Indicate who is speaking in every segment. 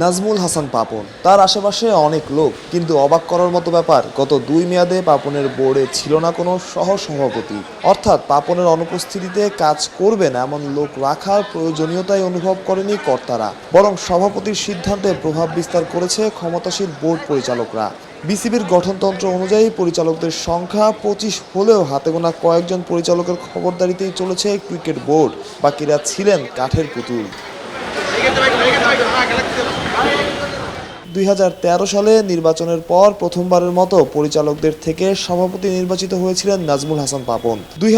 Speaker 1: নাজমুল হাসান পাপন। তার আশেপাশে অনেক লোক, কিন্তু অবাক করার মতো ব্যাপার, গত দুই মেয়াদে পাপনের বোর্ডে ছিল না কোনো সহ সভাপতি অর্থাৎ পাপনের অনুপস্থিতিতে কাজ করবেন এমন লোক রাখার প্রয়োজনীয়তাই অনুভব করেনি কর্তারা। বরং সভাপতির সিদ্ধান্তে প্রভাব বিস্তার করেছে ক্ষমতাসীন বোর্ড পরিচালকরা। বিসিবির গঠনতন্ত্র অনুযায়ী পরিচালকদের সংখ্যা পঁচিশ হলেও হাতে গোনা কয়েকজন পরিচালকের খবরদারিতেই চলেছে ক্রিকেট বোর্ড। বাকিরা ছিলেন কাঠের পুতুল। Ik get het bike, get. Ah, collect the. দুই হাজার তেরো সালে নির্বাচনের পর প্রথমবারের মতো পরিচালকদের থেকে সভাপতি নির্বাচিত হয়েছিলেন নাজমুল হাসান পাপন। দুই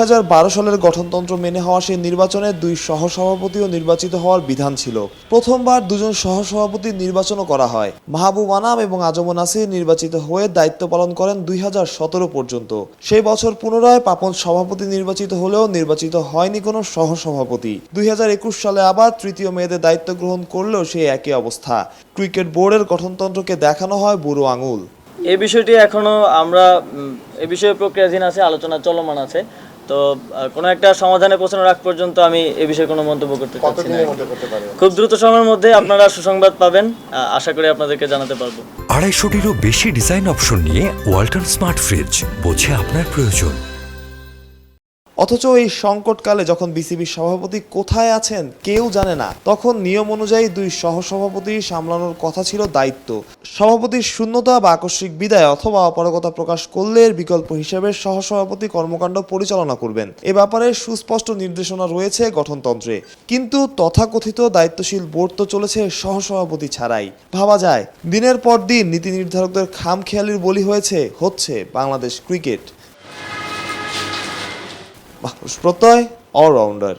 Speaker 1: সালের গঠনতন্ত্র মেনে হওয়া সেই নির্বাচনে দুই সহসভাপতিও নির্বাচিত হওয়ার বিধান ছিল। প্রথমবার দুজন সহসভাপতি নির্বাচনও করা হয়। মাহবুব আনাম এবং আজম নাসির নির্বাচিত হয়ে দায়িত্ব পালন করেন দুই হাজার সতেরো পর্যন্ত। সেই বছর পুনরায় পাপন সভাপতি নির্বাচিত হলেও নির্বাচিত হয়নি কোনো সহসভাপতি। দুই হাজার একুশ সালে আবার তৃতীয় মেয়েদের দায়িত্ব গ্রহণ করলেও সেই একই অবস্থা। ক্রিকেট বোর্ডের গঠনতন্ত্রকে দেখানো হয় বুড়ো আঙুল।
Speaker 2: এই বিষয়টি এখনও আমরা এ বিষয়ে প্রক্রিয়াধীন আছে আলোচনা চলমান আছে। তো কোনো একটা সমাধানে পৌঁছানোর আগ পর্যন্ত আমি এ বিষয়ে কোনো মন্তব্য করতে চাচ্ছি না খুব দ্রুত সময়ের মধ্যে আপনারা সুসংবাদ পাবেন। আশা করি আপনাদেরকে জানাতে পারব।
Speaker 3: আড়াইশোটিরও বেশি ডিজাইন অপশন নিয়ে ওয়ালটন স্মার্ট ফ্রিজ বোঝে আপনার প্রয়োজন।
Speaker 1: অথচ এই সংকটকালে যখন বিসিবির সভাপতি কোথায় আছেন কেউ জানে না, তখন নিয়ম অনুযায়ী দুই সহসভাপতি সামলানোর কথা ছিল দায়িত্ব। সভাপতির শূন্যতা বা আকস্মিক বিদায় অথবা অপারগতা প্রকাশ করলে বিকল্প হিসেবে সহসভাপতি কর্মকাণ্ড পরিচালনা করবেন। এ ব্যাপারে সুস্পষ্ট নির্দেশনা রয়েছে গঠনতন্ত্রে। কিন্তু তথাকথিত দায়িত্বশীল বোর্ড তো চলেছে সহসভাপতি ছাড়াই। ভাবা যায়, দিনের পর দিন নীতি নির্ধারকদের খামখেয়ালির বলি হয়েছে, হচ্ছে বাংলাদেশ ক্রিকেট। প্রত্যয় অলরাউন্ডার